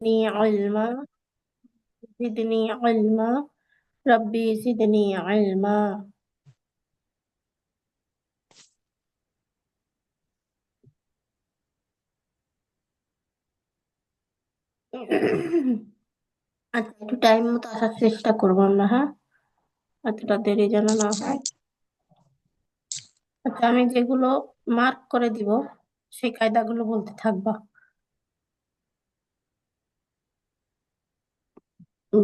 زدني علما زدني علما ربي زدني علما আচ্ছা একটু টাইম মতো আসার চেষ্টা করবো আমরা হ্যাঁ এতটা দেরি যেন না হয় আচ্ছা আমি যেগুলো মার্ক করে দিব সেই কায়দাগুলো বলতে থাকবা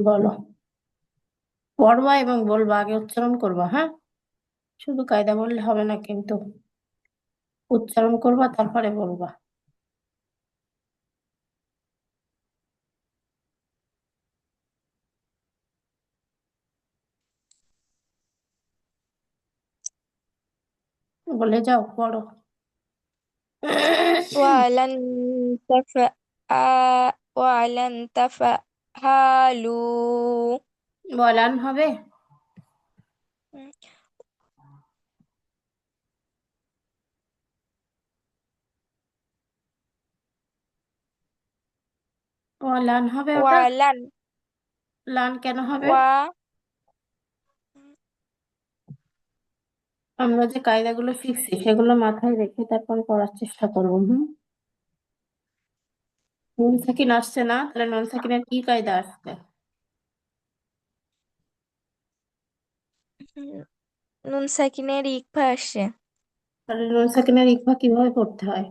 বলো। পড়বা এবং বলবা, আগে উচ্চারণ করবা হ্যাঁ? শুধু কায়দা বললে হবে না কিন্তু। উচ্চারণ করবা, তারপরে বলবা। বলে যাও, পড়ো। ওয়ালান তাফা ওয়ালান তাফা হালু বলান হবে। ওয়ালান হবে ওটা। ওয়ালান। লান কেন হবে? ওয়া। আমরা যে কায়দাগুলো শিখছি সেগুলো মাথায় রেখে তারপর করার চেষ্টা করব হুম? নুন সাকিন আসছে না তাহলে নুন সাকিনের কি কায়দা আসছে নুন সাকিনের ইকফা আসছে তাহলে নুন সাকিনের ইকফা কীভাবে পড়তে হয়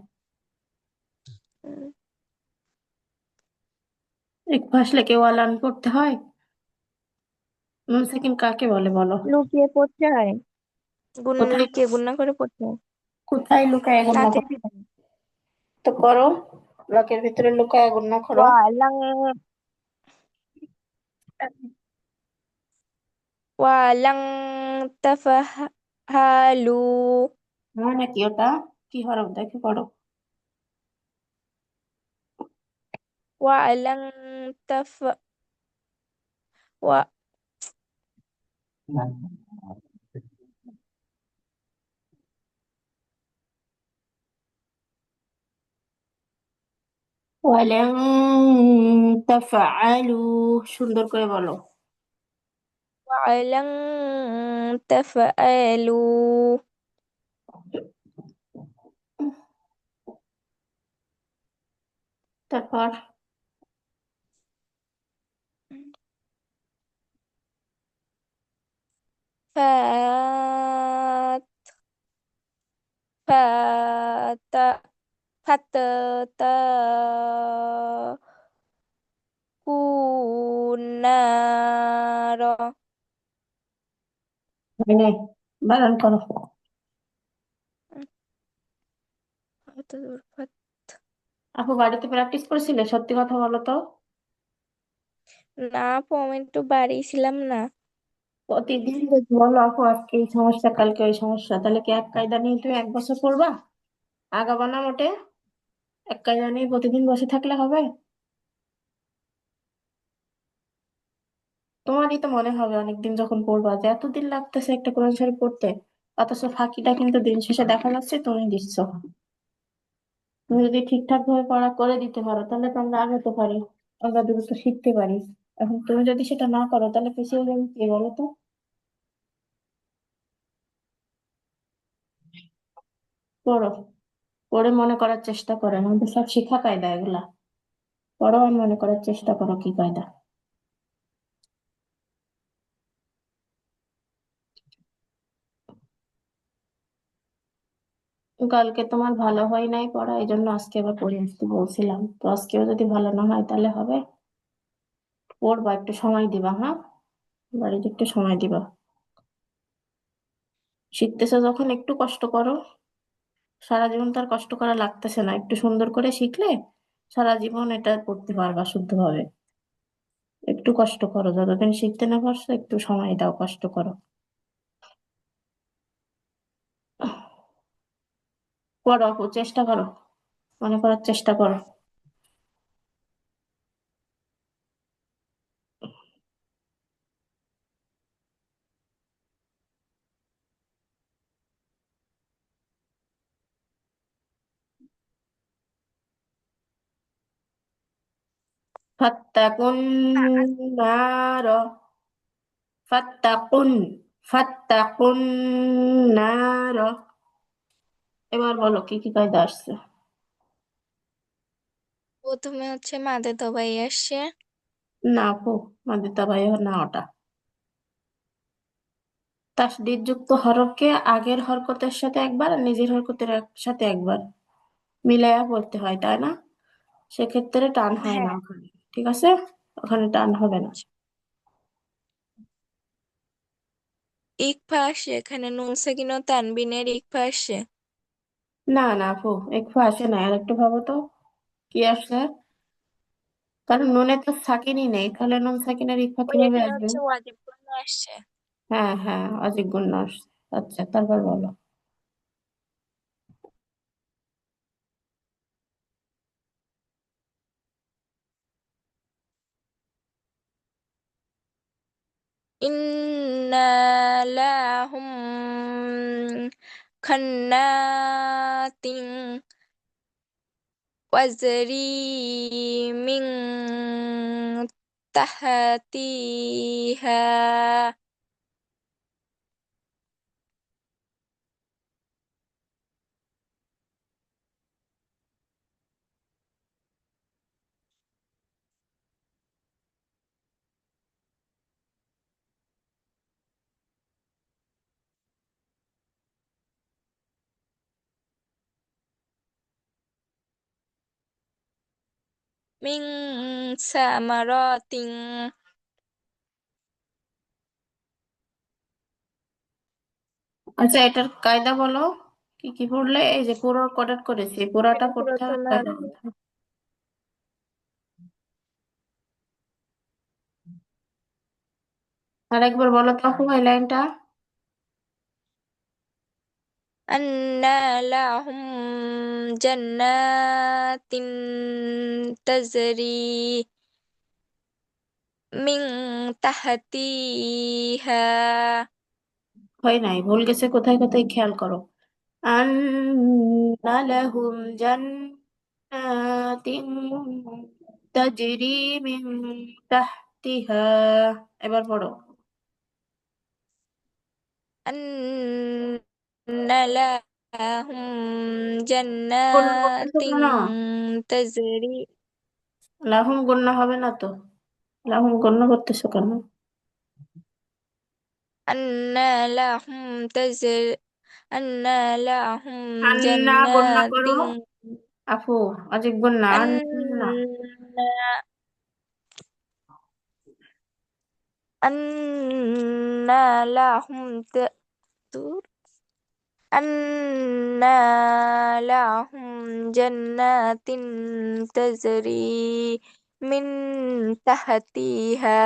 ইকফা আসলে কেউ আলান পড়তে হয় নুন সাকিন কাকে বলে বলো লুকিয়ে পড়তে হয় গুণ কোথায় লুকিয়ে গুণা করে পড়তে হয় কোথায় লুকায় গুণা দাঁতের করো তো করো ব্লকের ভিতরে লুকায় গুণা করো। ওয়ালাং ওয়ালাং তাফাহালু। হয় নাকি ওটা? কি হরফ দেখে পড়ো। ওয়ালাং তাফ ওয়া ওয়ালান তাফআলু সুন্দর করে বলো ওয়ালাং তাফআলু তারপর فات فات فاتقوا বানান করো আপু বাড়িতে প্র্যাকটিস করেছিলে? সত্যি কথা বলো তো। না আপু আমি একটু বাড়িয়েছিলাম না। প্রতিদিন বলো আপু আজকে এই সমস্যা কালকে ওই সমস্যা। তাহলে কি এক কায়দা নিয়ে তুমি এক বছর পড়বা? আগাবা না মোটে? এক কায়দা নিয়ে প্রতিদিন বসে থাকলে হবে? তোমারই তো মনে হবে অনেকদিন যখন পড়বা যে এতদিন লাগতেছে একটা কোরআন শরীফ পড়তে, অথচ ফাঁকিটা কিন্তু দিন শেষে দেখা যাচ্ছে তুমি দিচ্ছ। তুমি যদি ঠিকঠাক ভাবে পড়া করে দিতে পারো, তাহলে তো আমরা আগাতে পারি, আমরা দ্রুত শিখতে পারি। এখন তুমি যদি সেটা না করো, তাহলে পিছিয়ে যাবে কে বলো তো? পড়ো, পড়ে মনে করার চেষ্টা করো আমাদের সব শিক্ষা কায়দা এগুলা। পড়ো আর মনে করার চেষ্টা করো কি কায়দা। কালকে তোমার ভালো হয় নাই পড়া এই জন্য আজকে আবার পড়ে আসতে বলছিলাম। তো আজকেও যদি ভালো না হয় তাহলে হবে। পড়বা, একটু সময় দিবা হ্যাঁ? বাড়িতে একটু সময় দিবা। শিখতেছো যখন, একটু কষ্ট করো। সারা জীবন তার কষ্ট করা লাগতেছে না। একটু সুন্দর করে শিখলে সারা জীবন এটা পড়তে পারবা শুদ্ধভাবে। একটু কষ্ট করো, যতদিন শিখতে না পারছ একটু সময় দাও, কষ্ট করো। পড়ো আপু চেষ্টা করো মনে করার চেষ্টা করো। ফাত্তাকুন নার ফাত্তাকুন ফাত্তাকুন নার। এবার বলো কি কি কায়দা আসছে? প্রথমে হচ্ছে মাদে দবাই আসছে। না আপু মাদিতা ভাই না ওটা। তাসদিদ যুক্ত হরফকে আগের হরকতের সাথে একবার আর নিজের হরকতের সাথে একবার মিলাইয়া পড়তে হয় তাই না? সেক্ষেত্রে টান হয় না হ্যাঁ। ওখানে ঠিক আছে? ওখানে টান হবে না। ইকফা আসছে এখানে নুন সাকিন ও তানবিনের ইকফা আসছে। না না আপু একটু আসে না আর একটু ভাবো তো কি আসছে কারণ নুনে তো সাকিনই নেই তাহলে নুন সাকিনের ইফা ওই কীভাবে আসবে? হচ্ছে ওয়াজিব গুণ আসছে। হ্যাঁ হ্যাঁ অজিক গুণ আসছে আচ্ছা তারপর বলো। ইন্না লাহুম খান্নাতিন ওয়াজরি মিন তাহতিহা মিন সামারাতিন আচ্ছা এটার কায়দা বলো। কি কি পড়লে? এই যে পুরো কোটেড করেছি পুরাটা পড়তে হবে বলো। তো আপু এই লাইনটা। أنى لهم جنات تجري من تحتها হয় নাই ভুল গেছে কোথায় কোথায় খেয়াল করো আন্না লাহুম জান্নাতিন তাজরি মিন তাহতিহা এবার পড়ো أن لهم গুণনা করতেছো جنات কেন تجري লাহুম গুণনা হবে না তো লাহুম গণ্য করতেছো কেন أن لهم تجري أن لهم আন্না গণ্য جنات করো আফু অজিক গণ্য أن আন্না أن لهم ت- أن لهم جنات تجري من تحتها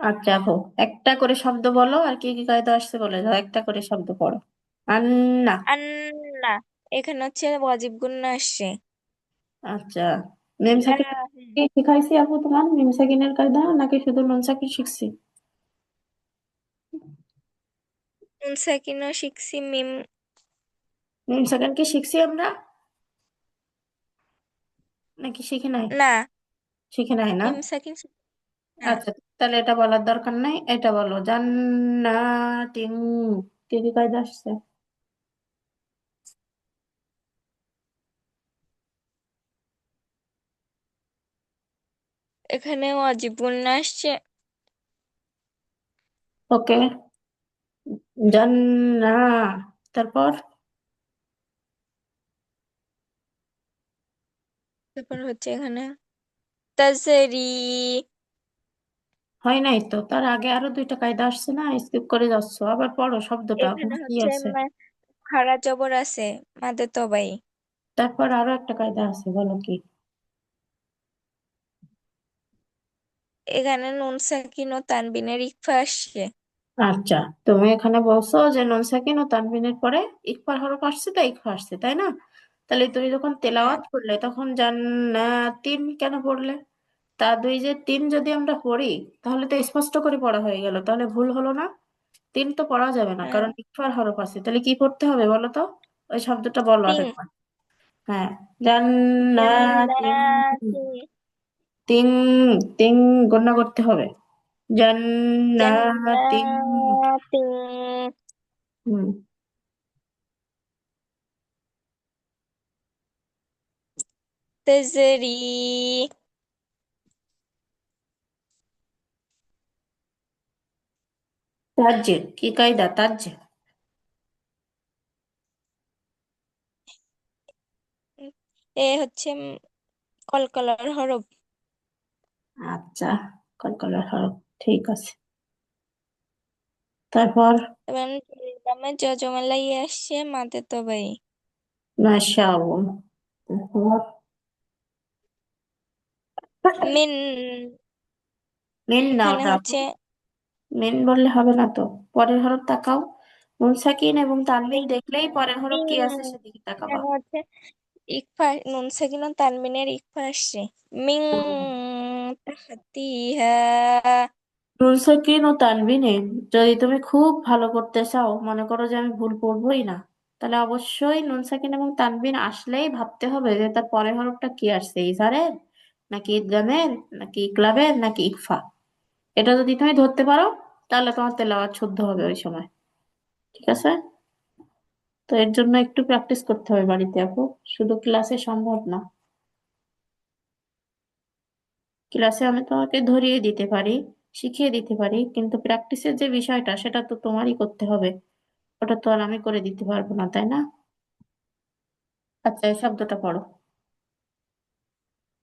আচ্ছা আপু একটা করে শব্দ বলো আর কি কি কায়দা আসছে বলে যাও একটা করে শব্দ পড়ো আন্না আন্না এখানে হচ্ছে ওয়াজিব গুন্না আসছে আচ্ছা মেম সাকিন কি শিখাইছি আপু তোমার মেম সাকিনের কায়দা নাকি শুধু নুন সাকিন শিখছি নুন সাকিনও শিখছি মিম মেম সাকিন কি শিখছি আমরা? নাকি শিখে নাই? না। শিখে নাই না? মিম সাকিন না আচ্ছা তাহলে এটা বলার দরকার নাই এটা বলো। জান্নাতিন কি কি কায়দা আসছে? এখানে ওয়াজিব গুন্না আসছে। ওকে জান্না তারপর? তারপর হচ্ছে এখানে তাজরি। হয় নাই তো? তার আগে আরও দুইটা কায়দা আসছে না? স্কিপ করে যাচ্ছ। আবার পড়ো শব্দটা এখানে কি হচ্ছে আছে? খাড়া জবর আছে মাদে তবাই। তারপর আরও একটা কায়দা আছে বলো কি? এখানে নুন সাকিন ও তানবিনের ইকফা আসছে। আচ্ছা তুমি এখানে বলছো যে নুন সাকিন ও তানবিনের পরে ইকফার হরফ আসছে তো ইকফা আসছে তাই না? তাহলে তুমি যখন হ্যাঁ তেলাওয়াত করলে তখন জান্নাতিন কেন পড়লে? তা দুই যে তিন যদি আমরা পড়ি তাহলে তো স্পষ্ট করে পড়া হয়ে গেল তাহলে ভুল হলো না। তিন তো পড়া যাবে না হ্যাঁ। কারণ ইকফার হরফ আছে তাহলে কি পড়তে হবে বলো তো? ওই শব্দটা বলো আরেকবার। হ্যাঁ জান্নাতিন। জান্নাতি তিন তিন গণনা করতে হবে। জান্নাতি হুম তেজরি তাজ্জে কি কায়দা তাজ্জে এ হচ্ছে কলকলার হরফ আচ্ছা কলকলার হরফ ঠিক আছে। তারপর? গ্রামে যজমালাই আসছে মাতে মাশাআল্লাহ। তারপর? মিন মিন নাও এখানে হচ্ছে মিন বললে হবে না তো। পরের হরফ তাকাও। নুন সাকিন এবং তানবিন দেখলেই পরের হরফ কি আছে সেদিকে তাকাবা। এখানে হচ্ছে ইকফা নুন সাকিন ও তানবিনের ইকফা আসছে। মিং তাহতিহা নুন সাকিন ও তানবিনে যদি তুমি খুব ভালো করতে চাও, মনে করো যে আমি ভুল পড়বোই না, তাহলে অবশ্যই নুন সাকিন এবং তানবিন আসলেই ভাবতে হবে যে তার পরের হরফটা কি আসছে, ইজারের, নাকি ইদগামের, নাকি ইকলাবের, নাকি ইকফা? এটা যদি তুমি ধরতে পারো, তাহলে তোমার তেলাওয়াত শুদ্ধ হবে ওই সময়। ঠিক আছে? তো এর জন্য একটু প্র্যাকটিস করতে হবে বাড়িতে আপু। শুধু ক্লাসে সম্ভব না। ক্লাসে আমি তোমাকে ধরিয়ে দিতে পারি। শিখিয়ে দিতে পারি কিন্তু প্র্যাকটিসের যে বিষয়টা সেটা তো তোমারই করতে হবে। ওটা তো আর আমি করে দিতে পারব না তাই না? আচ্ছা এই শব্দটা পড়ো।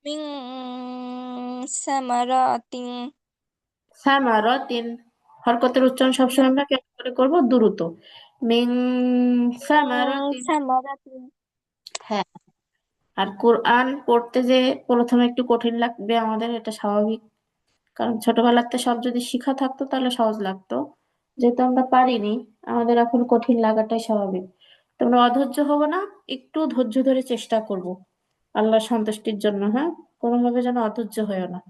মিং সামারাতিন সামারাতিন হরকতের উচ্চারণ সবসময় আমরা কেমন করে করব? দ্রুত। মিং সামারাতিন সামারাতিন হ্যাঁ। আর কোরআন পড়তে যে প্রথমে একটু কঠিন লাগবে আমাদের এটা স্বাভাবিক। কারণ ছোটবেলাতে সব যদি শিখা থাকতো তাহলে সহজ লাগতো। যেহেতু আমরা পারিনি আমাদের এখন কঠিন লাগাটাই স্বাভাবিক। তোমরা অধৈর্য হব না একটু ধৈর্য ধরে চেষ্টা করব। আল্লাহ সন্তুষ্টির জন্য হ্যাঁ? কোনোভাবে যেন অধৈর্য হয়েও না।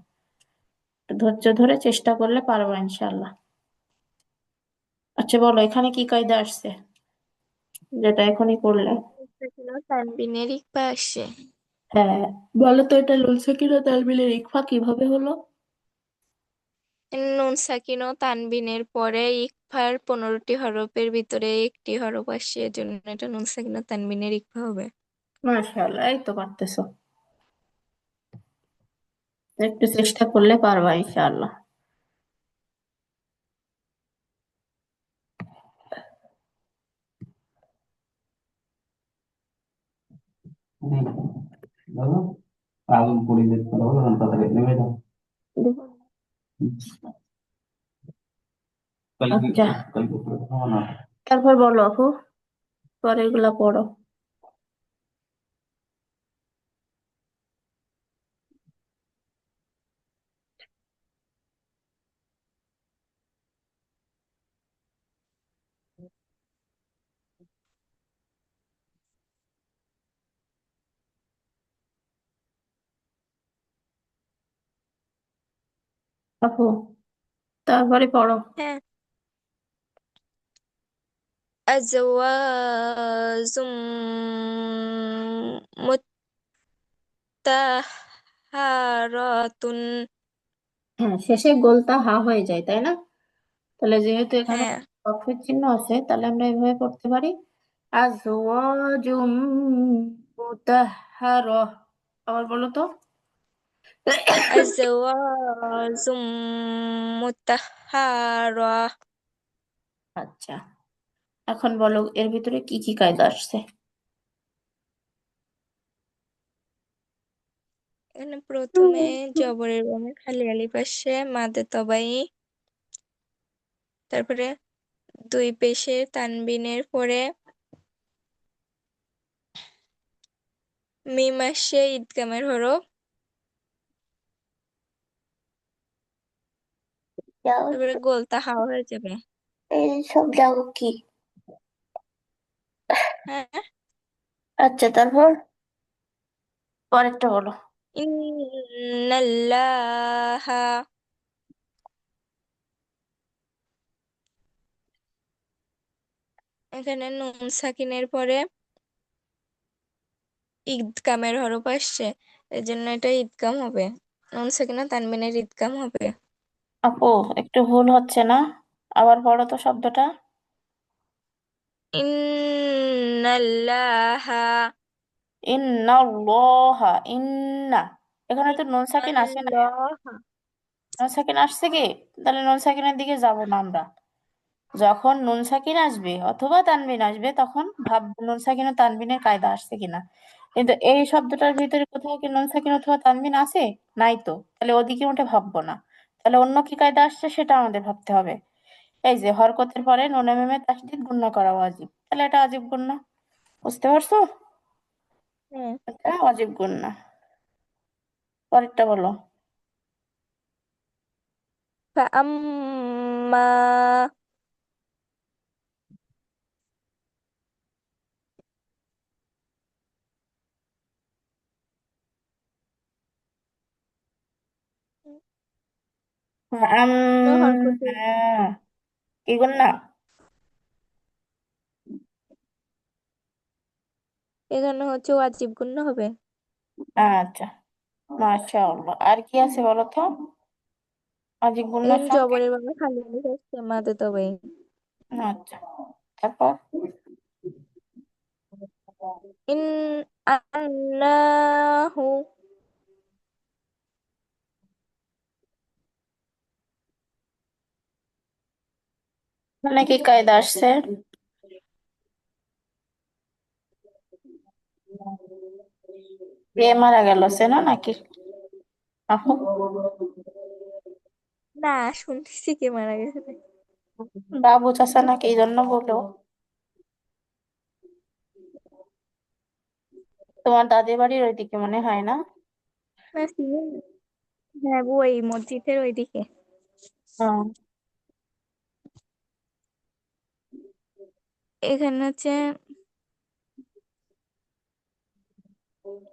ধৈর্য ধরে চেষ্টা করলে পারব ইনশাল্লাহ আচ্ছা বলো এখানে কি কায়দা আসছে? যেটা এখনই করলে। তানবিনের ইকফা আসছে। হ্যাঁ বলো তো এটা লুল সাকিনা তালবিলের ইকফা কীভাবে হলো? নুন সাকিন ও তানবিনের পরে ইকফার পনেরোটি হরফের ভিতরে একটি হরফ আসছে এজন্য এটা নুন সাকিন ও তানবিনের ইকফা হবে। মাশাআল্লাহ এই তো পারতেছো। একটু চেষ্টা করলে পারবা ইনশাআল্লাহ। আগুন তাড়াতাড়ি নেমে যাও। আচ্ছা। তারপর বলো আপু পরে এগুলা পড়ো। আপু তারপরে পড়ো। হ্যাঁ। আজওয়াজুম মুত্তাহারাতুন। হ্যাঁ শেষে গোলটা হা হয়ে যায় তাই না? তাহলে যেহেতু এখানে হ্যাঁ। অক্ষর চিহ্ন আছে তাহলে আমরা এভাবে পড়তে পারি। আজওয়াজুম মুতাহহারা আবার বলো তো। আজওয়াজুম আচ্ছা এখন বলো এর ভিতরে কি কি কায়দা আসছে? এখানে প্রথমে জবরের খালি আলিফ আসছে মাদে তবাই। তারপরে দুই পেশে তানবিনের পরে মিম আসছে ইদগামের হরফ। তারপরে হাওয়া হয়ে যাবে এই সব যাও কি? হ্যাঁ? আচ্ছা তারপর? পরেরটা বলো। ইন্নাল্লাহা। এখানে নুন সাকিনের পরে ইদগামের হরফ আসছে। এই জন্য এটা ইদগাম হবে। নুন সাকিনা তানবিনের ইদগাম হবে। আপু একটু ভুল হচ্ছে না? আবার পড়ো তো শব্দটা। ইন্নাল্লাহা। ইন্নাল্লাহা ইন্না। এখানে তো নুন সাকিন আসে না। নুন সাকিন আসছে কি? তাহলে নুন সাকিনের দিকে যাব না আমরা। যখন নুন সাকিন আসবে অথবা তানবিন আসবে তখন ভাববো নুন সাকিন ও তানবিনের কায়দা আসছে কিনা। কিন্তু এই শব্দটার ভিতরে কোথাও কি নুন সাকিন অথবা তানবিন আছে? নাই তো। তাহলে ওদিকে ওটা ভাববো না। তাহলে অন্য কি কায়দা আসছে সেটা আমাদের ভাবতে হবে এই যে হরকতের পরে নুনে মেমে তাসদিদ গুণনা করা ওয়াজিব তাহলে এটা ওয়াজিব গুণনা বুঝতে পারছো হ্যাঁ এটা ওয়াজিব গুণনা পরেরটা বলো فأما হরকতের কি গুণনা এখানে হচ্ছে ওয়াজিব গুণ হবে। আচ্ছা মাশাআল্লাহ। আর কি আছে বলো তো? ওয়াজিব গুণনার সঙ্গে জবরের বাংলা খালি আলিফ আসছে মাদে তবে। আচ্ছা তারপর? ইন আন্নাহু মানে কি কায়দা আসছে? কে মারা গেল সেনা নাকি? আপু? না শুনতেছি কে মারা গেছে। বাবু চাচা নাকি এই জন্য বলল। তোমার দাদির বাড়ির ওইদিকে মনে হয় না? হ্যাঁ ওই মসজিদের ওইদিকে। হুম এখানে হচ্ছে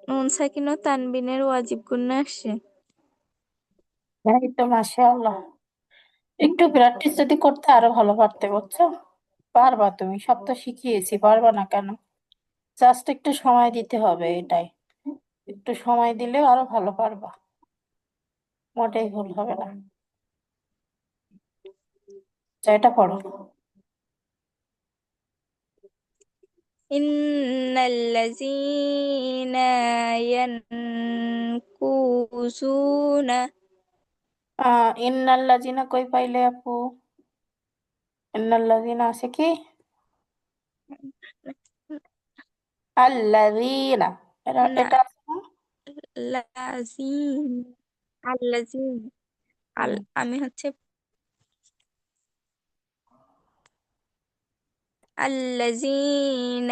নুন সাকিন ও তানবিনের ওয়াজিব গুণ আসছে এই তো মাশাআল্লাহ। একটু প্র্যাকটিস যদি করতে আরও ভালো পারতে বুঝছ? পারবা তুমি সব তো শিখিয়েছি পারবা না কেন? জাস্ট একটু সময় দিতে হবে এটাই। একটু সময় দিলে আরও ভালো পারবা। মোটেই ভুল হবে না। আচ্ছা, এটা পড়ো। إن الذين ينكثون আহ ইন্নাল্লাযিনা কই পাইলে আপু ইন্নাল্লাযিনা আছে কি আল্লাযিনা এটা না এটা আছে না লাজিম আল্লাজিম আল হুম। আমি হচ্ছে الذين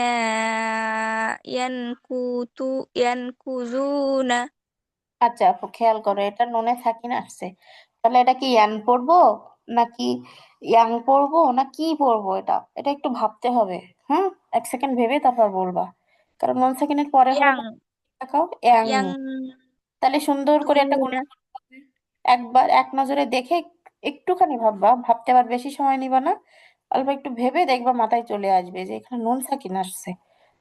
ينكثو ينكثون আচ্ছা আপু খেয়াল করো এটা নুনে সাকিন আসছে তাহলে এটা কি ইয়ান পড়বো নাকি ইয়াং পড়বো না কি পড়বো এটা এটা একটু ভাবতে হবে হ্যাঁ এক সেকেন্ড ভেবে তারপর বলবা কারণ নুন সাকিনের পরে হলো yang তাকাও ইয়াং yang তাহলে সুন্দর করে একটা tuna গুণনা করতে হবে একবার এক নজরে দেখে একটুখানি ভাববা ভাবতে আবার বেশি সময় নিবা না অল্প একটু ভেবে দেখবা মাথায় চলে আসবে যে এখানে নুন সাকিন আসছে।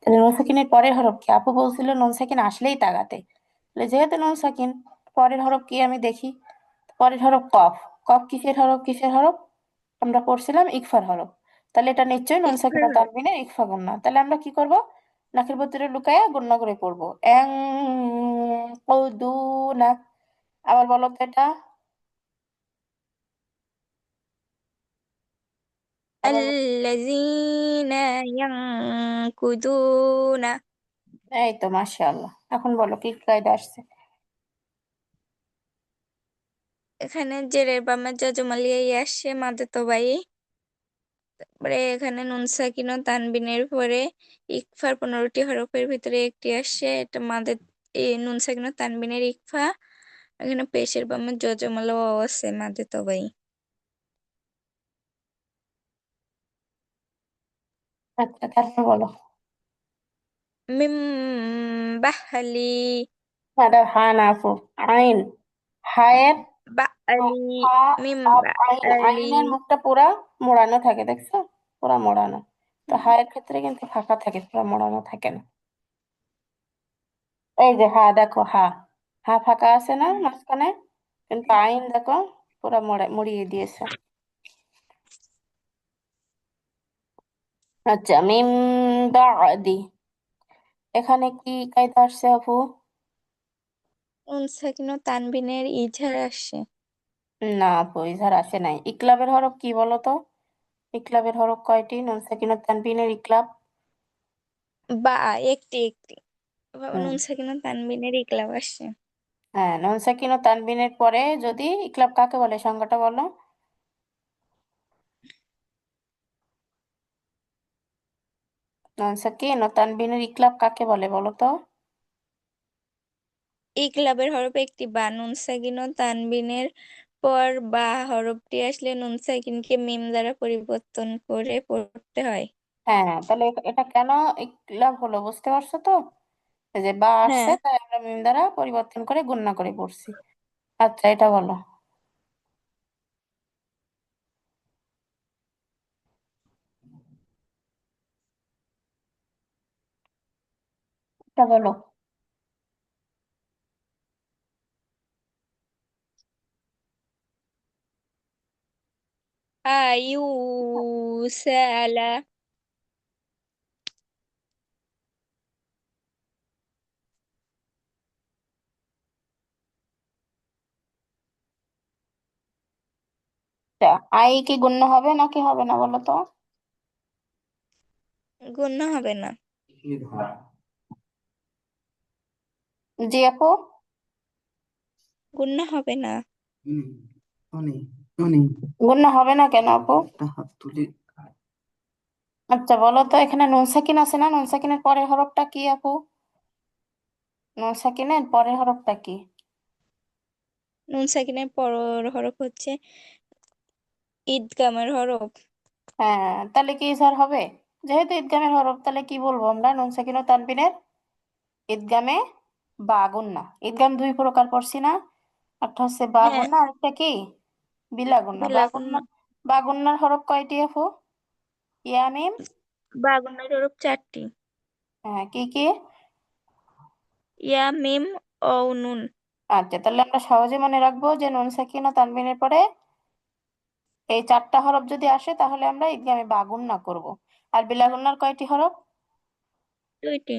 তাহলে নুন সাকিনের পরের হরফ কি? আপু বলছিল নুন সাকিন আসলেই তাগাতে। তাহলে যেহেতু নুন সাকিন পরের হরফ কি আমি দেখি? পরের হরফ কফ। কফ কিসের হরফ? কিসের হরফ? আমরা পড়ছিলাম ইকফার হরফ। তাহলে এটা নিশ্চয়ই নুন সাকিনা ইকফার তানবিনের ইকফা গুন্না তাহলে আমরা কি করব? নাকের ভিতরে লুকায়া গুন্না করে পড়ব। এং কৌদুনা। আবার বলো তো এটা? আল্লাযীনা এই তো মাশাআল্লাহ এখন বলো কি কায়দা আসছে? এখানে জেরের বামে আসছে তারপরে এখানে নুন সাকিন তানবিনের পরে ইকফার পনেরোটি হরফের ভিতরে একটি আসছে এটা মাদে নুন সাকিন তানবিনের ইকফা। এখানে পেশের বামে জজমালাও আছে মাদে তবাই আচ্ছা তারপর বলো মিম বাহলি এটা হা না আপু আইন হায়ের মিম আইনের মুখটা পুরা মোড়ানো থাকে দেখছ? পুরা মোড়ানো তো হায়ের ক্ষেত্রে কিন্তু ফাঁকা থাকে পুরা মোড়ানো থাকে না। এই যে হা দেখো হা। হা ফাঁকা আছে না মাঝখানে? কিন্তু আইন দেখো পুরো মোড়া মুড়িয়ে দিয়েছে। আচ্ছা মিম বাদি এখানে কি কায়দা আসছে আপু? নুন সাকিন ও তানবিনের ইজহার আসছে? না আপু ইজার আসে নাই। ইকলাবের হরফ কি বলো তো ইকলাবের হরফ কয়টি? নুন সাকিন ও তানবিনের ইকলাব। বা একটি একটি। হুম। নুন সাকিন ও তানবিনের ইকলাব আসছে। হ্যাঁ নুন সাকিন ও তানবিনের পরে যদি ইকলাব কাকে বলে সংজ্ঞাটা বলো। সাকিন ও তানবিনের ইকলাব কাকে বলে বলো তো ইকলাবের হরফ একটি বা নুন সাকিন ও তানবিনের পর বা হরফটি আসলে নুন সাকিনকে মিম দ্বারা পরিবর্তন করে পড়তে হয় হ্যাঁ তাহলে এটা কেন ইকলাব হলো বুঝতে পারছ তো এই যে বা আসছে তাই আমরা মিম দ্বারা পরিবর্তন করে গুণনা করে পড়ছি আচ্ছা এটা বলো এটা বলো আয়ু সালা আচ্ছা আই কি গুণনা হবে নাকি হবে না বলো তো? গুণ হবে না। জি আপু? গুণ হবে না। গুণনা হবে না কেন আপু? আচ্ছা বলো তো এখানে নুন সাকিন আছে না? নুন সাকিনের পরের হরফটা কি আপু? নুন সাকিনের পরের হরফটা কি? নুন সাকিনের পর হরফ হচ্ছে ঈদগামের হরফ। হ্যাঁ তাহলে কি স্যার হবে? যেহেতু ঈদগামের হরফ তাহলে কি বলব আমরা? নুন সাকিন ও তানবিনের ঈদগামে বা গুণনা ঈদগাম দুই প্রকার পড়ছি না। একটা হচ্ছে বা হ্যাঁ। গুণনা আরেকটা কি? বিলা গুণনা বা বিলাগুন গুণনা বা হরফ কয়টি আপু? ইয়া মিম? বাগুনের হরফ চারটি। হ্যাঁ কি কি? ইয়া মিম ও নুন। আচ্ছা তাহলে আমরা সহজে মনে রাখব যে নুন সাকিন ও তানবিনের পরে এই চারটা হরফ যদি আসে তাহলে আমরা ঈদগামে বা গুণনা করব। আর বিলা গুণনার কয়টি হরফ? দুইটি।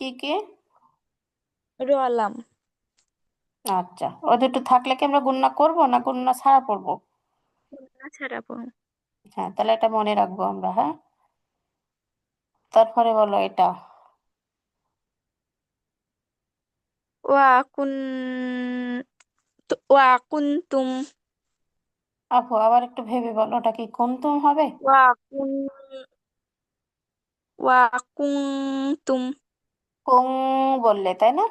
কি কি? রোয়ালাম আচ্ছা ও দুটো থাকলে কি আমরা গুণনা করব না গুণনা ছাড়া পড়ব? গুণনা ছাড়া পড়ো হ্যাঁ তাহলে এটা মনে রাখব আমরা হ্যাঁ? তারপরে বলো এটা। ওয়া কুন ওয়া কুনতুম। আপু আবার একটু ভেবে বলো ওটা কি কুনতুম হবে? ওয়া কুন ওয়া কুনতুম। কুং বললে তাই না?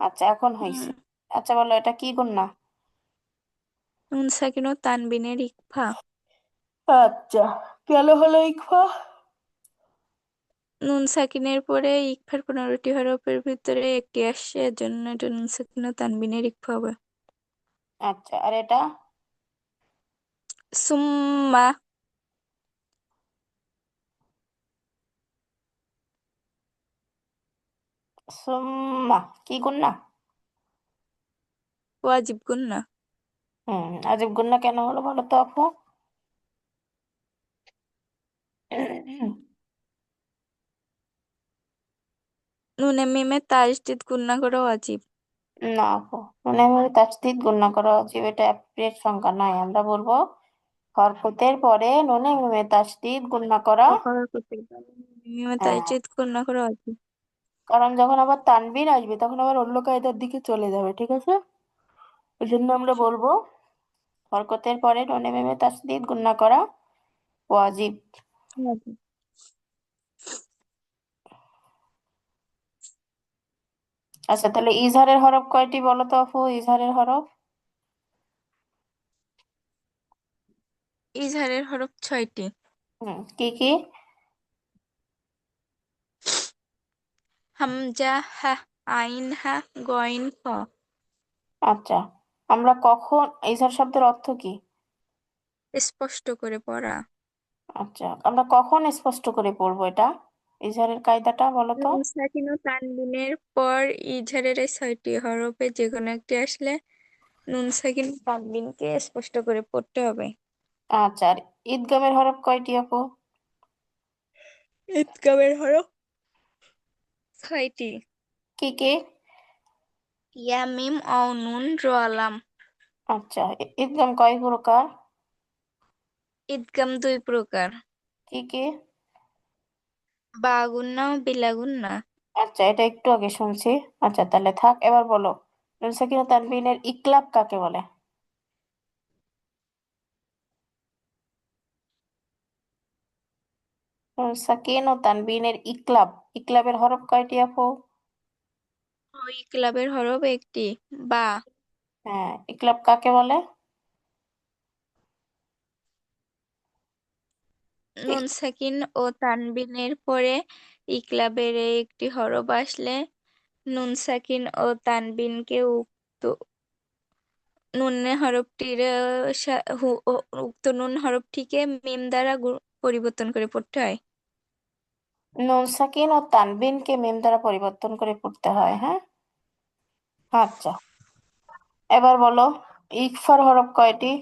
আচ্ছা এখন হয়েছে আচ্ছা বলো এটা কি গুণনা নুন সাকিন ও তানবিনের ইকফা। আচ্ছা কেন হলো ইকফা। নুন সাকিনের পরে ইকফার পনেরোটি হরফের ভিতরে একটি আসছে এর জন্য এটা নুন সাকিন ও তানবিনের ইকফা হবে। আচ্ছা আর এটা? সুম্মা। সুম্মা কি গুণনা ওয়াজিব গুন্না হুম আজব গুণনা কেন হলো বলো তো আপু? নুনে মিমে তাজদিদ গুন্না করা ওয়াজিব না আপু আমি তাসদিদ গুণনা করা উচিত এটা অ্যাপ্রোপ্রিয়েট সংখ্যা নয় আমরা বলব হরকতের পরে নুনে মিমে তাসদিদ গুণনা করা। করতে মিমে তাজদিদ গুন্না করা ওয়াজিব কারণ যখন আবার তানবির আসবে তখন আবার অন্য কায়দার দিকে চলে যাবে ঠিক আছে? ওই জন্য আমরা বলব হরকতের পরে নুনে মিমে তাসদিদ গুণনা করা ওয়াজিব। আচ্ছা তাহলে ইজহারের হরফ কয়টি বলো তো আপু? ইজহারের হরফ? ইজহারের হরফ ছয়টি। হুম কি কি? হামজা হা আইন হা গইন খ। আচ্ছা আমরা কখন ইজহার শব্দের অর্থ কি? স্পষ্ট করে পড়া। আচ্ছা আমরা কখন স্পষ্ট করে পড়ব এটা? ইজহারের কায়দাটা বলো তো। সাকিন ও তানবিনের পর ইজহারের এই ছয়টি হরফে যে কোনো একটি আসলে নুন সাকিন তানবিনকে স্পষ্ট করে পড়তে হবে। আচ্ছা আর ঈদগামের হরফ কয়টি আপু? ইদগামের হরফ ছয়টি কি কি ইয়া মিম অ নুন র আচ্ছা ই- ঈদগাম কয় প্রকার ঈদগাম দুই প্রকার কি কি বা গুন্না ও বিলা গুন্না আচ্ছা এটা একটু আগে শুনছি। আচ্ছা তাহলে থাক এবার বলো। নুন সাকিন তানবিনের ইকলাব কাকে বলে? সাকিন ও তানবিনের ইকলাব ইকলাবের হরফ কয়টি আপু? ইকলাবের হরফ একটি। বা। হ্যাঁ ইকলাব কাকে বলে? নুন সাকিন ও তানবিনের পরে ইকলাবের একটি হরফ আসলে। নুন সাকিন ও তানবিনকে উক্ত নুন হরফটির উক্ত নুন হরফটিকে মিম দ্বারা পরিবর্তন করে পড়তে হয়। নুন সাকিন ও তানবিনকে মিম দ্বারা পরিবর্তন করে পড়তে হয় হ্যাঁ? আচ্ছা। এবার বলো ইকফার হরফ কয়টি?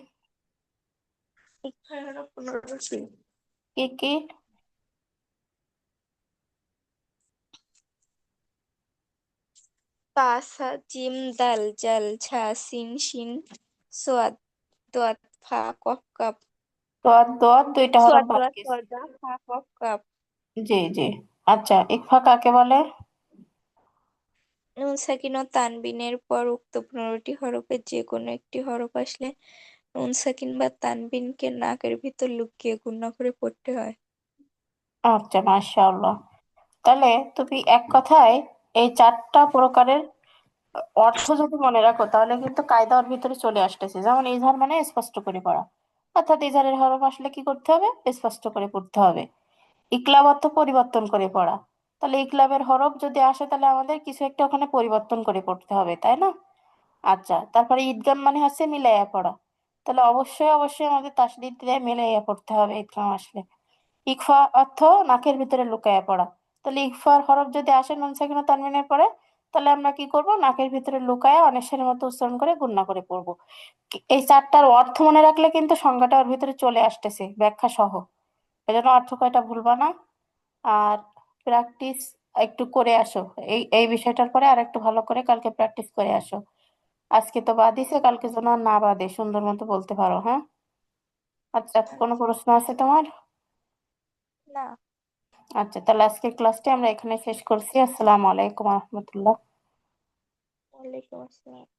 ইকফার হরফ পনেরোটি। কি কি? পা সা জিম দাল জাল ঝা সিন শিন সোয়াদ দোয়াত ফা কফ কাপ। দোয়াত দোয়াত দুইটা হরফ সোয়াদ বাদ দোয়াত ফা কফ কাপ। জি জি। আচ্ছা ইকফা কাকে বলে? নুন সাকিন ও তানবিনের পর উক্ত পনেরোটি হরফের যে কোনো একটি হরফ আসলে নুন সাকিন বা তানবিনকে নাকের ভিতর লুকিয়ে গুণা করে পড়তে হয়। আচ্ছা মাশাআল্লাহ। তাহলে তুমি এক কথায় এই চারটা প্রকারের অর্থ যদি মনে রাখো তাহলে কিন্তু কায়দার ভিতরে চলে আসতেছে। যেমন ইজহার মানে স্পষ্ট করে পড়া। অর্থাৎ ইজহারের হরফ আসলে কি করতে হবে? স্পষ্ট করে পড়তে হবে। ইকলাব অর্থ পরিবর্তন করে পড়া। তাহলে ইকলাবের হরফ যদি আসে, তাহলে আমাদের কিছু একটা ওখানে পরিবর্তন করে পড়তে হবে, তাই না? আচ্ছা তারপরে ঈদগাম মানে হচ্ছে মিলাইয়া পড়া। তাহলে অবশ্যই অবশ্যই আমাদের তাসদিদ মিলাইয়া পড়তে হবে ঈদগাম আসলে। ইকফা অর্থ নাকের ভিতরে লুকায়া পড়া। তাহলে ইকফার হরফ যদি আসে নুন সাকিন ও তানবিনের পরে, তাহলে আমরা কি করব? নাকের ভিতরে লুকায়া অনেশ্বরের মতো উচ্চারণ করে গুণনা করে পড়ব। এই চারটার অর্থ মনে রাখলে কিন্তু সংজ্ঞাটা ওর ভিতরে চলে আসতেছে ব্যাখ্যা সহ এজন্য অর্থ কয়টা ভুলবা না। আর প্র্যাকটিস একটু করে আসো। এই এই বিষয়টার পরে আর একটু ভালো করে কালকে প্র্যাকটিস করে আসো। আজকে তো বাদ বাদিছে কালকে যেন আর না বাদে সুন্দর মতো বলতে পারো হ্যাঁ? আচ্ছা কোনো প্রশ্ন আছে তোমার? না। আচ্ছা তাহলে আজকের ক্লাসটি আমরা এখানে শেষ করছি। আসসালামু আলাইকুম রহমতুল্লাহ। ওয়ালাইকুম আসসালাম।